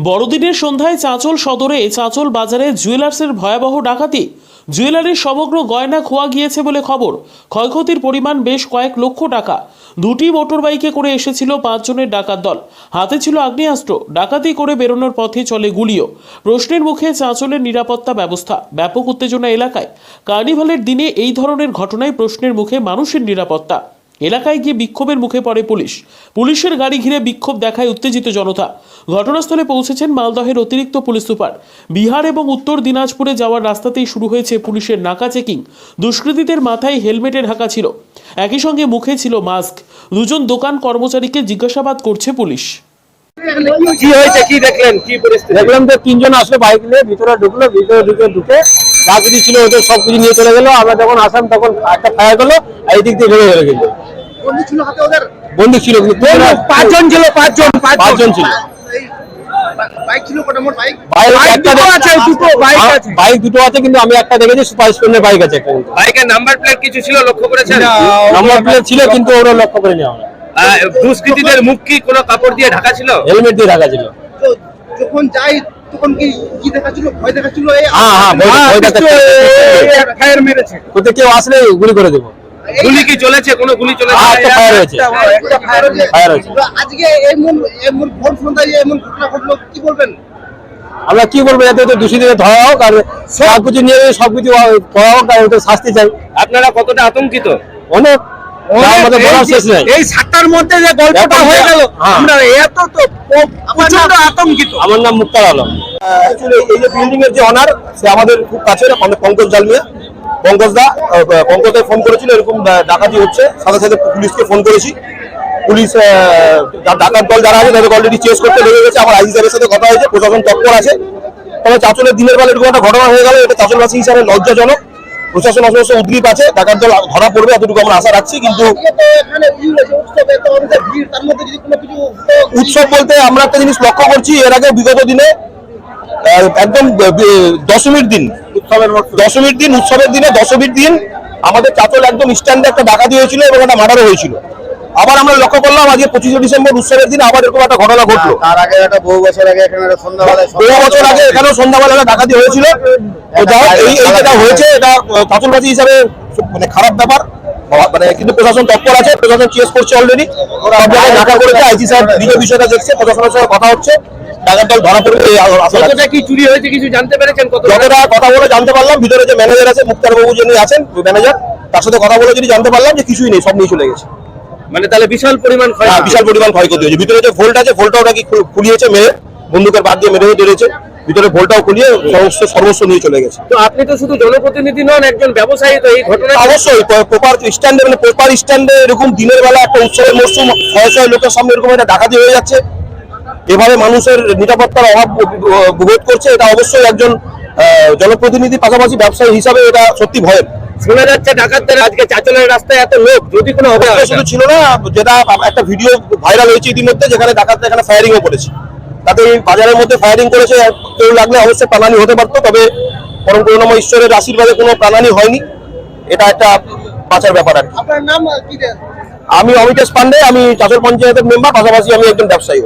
বড়দিনের সন্ধ্যায় চাঁচল সদরে চাঁচল বাজারে জুয়েলার্সের ভয়াবহ ডাকাতি। জুয়েলারির সমগ্র গয়না খোয়া গিয়েছে বলে খবর। ক্ষয়ক্ষতির পরিমাণ বেশ কয়েক লক্ষ টাকা। দুটি মোটর বাইকে করে এসেছিল পাঁচজনের ডাকাত দল। হাতে ছিল আগ্নেয়াস্ত্র। ডাকাতি করে বেরোনোর পথে চলে গুলিও। প্রশ্নের মুখে চাঁচলের নিরাপত্তা ব্যবস্থা। ব্যাপক উত্তেজনা এলাকায়। কার্নিভালের দিনে এই ধরনের ঘটনায় প্রশ্নের মুখে মানুষের নিরাপত্তা। এলাকায় গিয়ে বিক্ষোভের মুখে পড়ে পুলিশ। পুলিশের গাড়ি ঘিরে বিক্ষোভ দেখায় উত্তেজিত জনতা। ঘটনাস্থলে পৌঁছেছেন মালদহের অতিরিক্ত পুলিশ সুপার। বিহার এবং উত্তর দিনাজপুরে যাওয়ার রাস্তাতেই শুরু হয়েছে পুলিশের নাকা চেকিং। দুষ্কৃতীদের মাথায় হেলমেটে ঢাকা ছিল। একই সঙ্গে মুখে ছিল মাস্ক। দুজন দোকান কর্মচারীকে জিজ্ঞাসাবাদ করছে পুলিশ। কি হয়েছে কি দেখলেন? কি পরিস্থিতি? দেখলাম যে তিনজন আসলে বাইক নিয়ে ভিতরে ঢুকলো ভিতরে ঢুকে ঢুকে যা কিছু ছিল ওদের সব কিছু নিয়ে চলে গেলো। আমরা যখন আসলাম তখন একটা ফায়ার করল আর এই দিক দিয়ে ভেঙে চলে গেল বন্ধু ছিল হাতে ওদের? বন্দুক ছিল কিন্তু পাঁচজন ছিল পাঁচজন পাঁচজন। ছিল। বাইক দুটো আছে, দুটো বাইক আছে। বাইক দুটো আছে কিন্তু আমি একটা দেখেছি সুপার স্প্লেন্ডার বাইক আছে বাইকের নাম্বার প্লেট কিছু ছিল লক্ষ্য করেছেন? নম্বর প্লেট ছিল কিন্তু ওরা লক্ষ্য করে নেওয়া আহ, দুষ্কৃতীদের মুখ কি কোনো কাপড় দিয়ে ঢাকা ছিল? হেলমেট দিয়ে ঢাকা ছিল। যখন যাই তখন কি কি দেখাচ্ছিল? ভয় দেখাচ্ছিল এই হ্যাঁ হ্যাঁ ভয়- ভয় দেখাচ্ছে। ফায়ার মেরেছে। কেউ আসলে গুলি করে দেবো। গুলি কি চলেছে? কোনো গুলি চলেছে? হ্যাঁ, একটা ফায়ার হয়েছে। একটা ফায়ার হয়েছে। ফায়ার হয়েছে। আজকে এমন এমন সন্ধ্যায় এমন ঘটনা ঘটলো কি বলবেন? আমরা কি বলব যাতে ওদের দোষীদের ধরা হোক আর সব কিছু নিয়ে সব কিছু করা হোক আর ওদের শাস্তি চাই। আপনারা কতটা আতঙ্কিত? অনেক। যা আমাদের বলার শেষ নাই। এই সাতটার মধ্যে যে গল্পটা এখন হয়ে গেল। আমরা এত তো প্রচণ্ড আতঙ্কিত। আমার নাম মুক্তার আলম। এই যে বিল্ডিং এর যে অনার সে আমাদের খুব কাছের পঙ্কজ জালমিয়া পঙ্কজ দা ফোন করেছিল এরকম ডাকাতি হচ্ছে। সাথে সাথে পুলিশকে ফোন করেছি। পুলিশ ডাকাত দল যারা আছে তাদের অলরেডি চেস করতে লেগে গেছে। আমার আইজি সাহেবের সাথে কথা হয়েছে প্রশাসন তৎপর আছে। তবে চাচলের দিনের বেলা এরকম একটা ঘটনা হয়ে গেল এটা চাচলবাসী হিসাবে লজ্জাজনক। প্রশাসন অবশ্য উদ্গ্রীব আছে টাকার দল ধরা পড়বে এতটুকু আমরা আশা রাখছি কিন্তু উৎসবে তো আমাদের ভিড় তার মধ্যে যদি কোনো কিছু উৎসব বলতে আমরা একটা জিনিস লক্ষ্য করছি এর আগে বিগত দিনে একদম দশমীর দিন উৎসবের দশমীর দিন উৎসবের দিনে দশমীর দিন আমাদের চাচল একদম স্ট্যান্ডে একটা ডাকাতি হয়েছিল এবং একটা মার্ডারও হয়েছিল। আবার আমরা লক্ষ্য করলাম আজকে পঁচিশে ডিসেম্বর উৎসবের দিন আবার এরকম একটা ঘটনা ঘটলো। তার আগে একটা বহু বছর আগে এখানে একটা সন্ধ্যাবেলায় বহু বছর আগে এখানেও সন্ধ্যাবেলা ডাকাতি হয়েছিল। তো যাই এই এই যেটা হয়েছে এটা হিসাবে মানে খারাপ ব্যাপার। মানে কিন্তু প্রশাসন তৎপর আছে প্রশাসন চেস করছে অলরেডি ঢাকা করেছে আইজি সাহেব নিজে বিষয়টা দেখছে প্রশাসনের সঙ্গে কথা হচ্ছে। দল ধরা পড়বে কতটা কি চুরি হয়েছে কিছু জানতে পেরেছেন কত যতটা কথা বলে জানতে পারলাম ভিতরে যে ম্যানেজার আছে মুক্তার বাবু যিনি আছেন ম্যানেজার তার সাথে কথা বলে যদি জানতে পারলাম যে কিছুই নেই সব নিয়ে চলে গেছে। মানে তাহলে বিশাল পরিমাণ ক্ষয় হ্যাঁ, বিশাল পরিমাণ ক্ষয়ক্ষতি হয়েছে। ভিতরে যে ভোল্ট আছে ভোল্টটাও নাকি খুলিয়েছে মেরে? বন্দুকের বাদ দিয়ে মেরে ধরেছে ভিতরে ভোল্টটাও খুলিয়ে সমস্ত সর্বস্ব নিয়ে চলে গেছে। তো আপনি তো শুধু জনপ্রতিনিধি নন একজন ব্যবসায়ী তো এই ঘটনা অবশ্যই প্রপার স্ট্যান্ডে মানে প্রপার স্ট্যান্ডে এরকম দিনের বেলা একটা উৎসবের মরশুম ছয় ছয় লোকের সামনে এরকম একটা ডাকাতি হয়ে যাচ্ছে। এভাবে মানুষের নিরাপত্তার অভাব বোধ করছে। এটা অবশ্যই একজন আহ, জনপ্রতিনিধি পাশাপাশি ব্যবসায়ী হিসাবে এটা সত্যি ভয়ের। শোনা যাচ্ছে ডাকাতদের আজকে চাচলের রাস্তায় এত লোক যদি কোনো অবস্থা শুধু ছিল না যেটা একটা ভিডিও ভাইরাল হয়েছে ইতিমধ্যে যেখানে ডাকাত এখানে ফায়ারিংও করেছে তাতে এই বাজারের মধ্যে ফায়ারিং করেছে কেউ লাগলে অবশ্যই প্রাণানি হতে পারতো তবে পরম করুণাময় ঈশ্বরের আশীর্বাদে কোনো প্রাণানি হয়নি এটা একটা বাঁচার ব্যাপার আর কি। আপনার নাম কি রে? আমি অমিতেশ পান্ডে আমি চাচল পঞ্চায়েতের মেম্বার পাশাপাশি আমি একজন ব্যবসায়ী